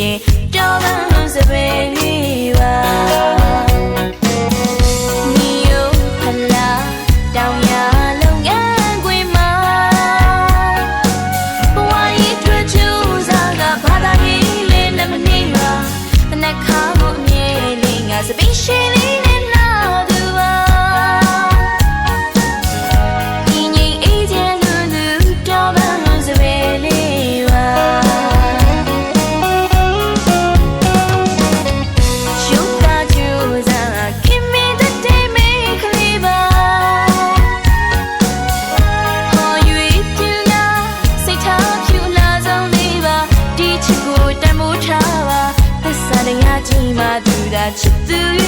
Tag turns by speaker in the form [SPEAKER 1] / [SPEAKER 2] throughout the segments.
[SPEAKER 1] ရင်တော်လန်းစပယ်လေးပါဘာသာရေးလေးနဲ့မနေပါတနက်ခါကိုအမြဲလေးငါစပင်းရှင် that you do.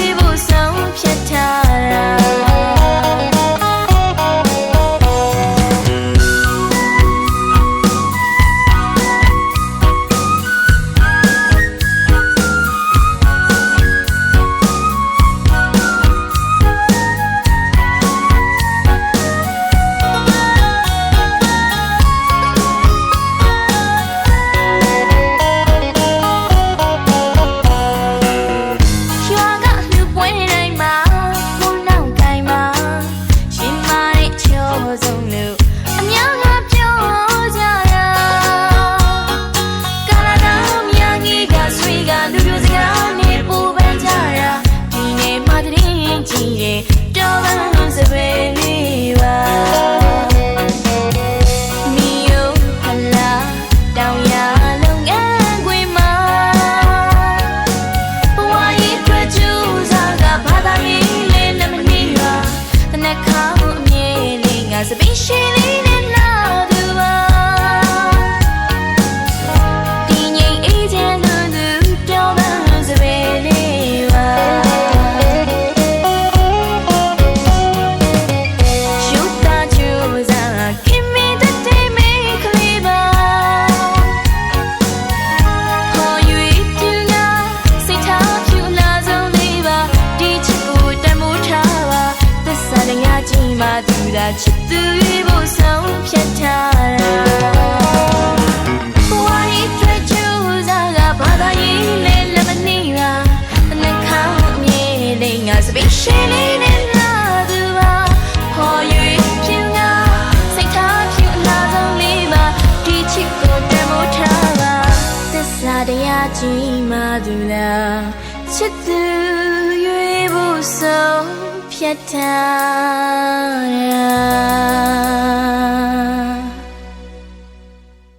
[SPEAKER 1] မသူတာချစ်သူတွေကိုဆုံးဖြတ်ထားတာဝါရီကျွတ်ချူစားကဘာသာရေးနဲ့လက်မနေရအနှခေါင်းအမြင်နဲ့ငါစပိတ်ရှိလေးနဲ့လာသူပါခေါ်ယူပြင်းငါစိတ်ထားဖြူအလားဆုံးလေးပါဒီချစ်ကိုတမိုးထားပါသစ္စာတရားကြီးမသူလားချစ်သူ so Yatara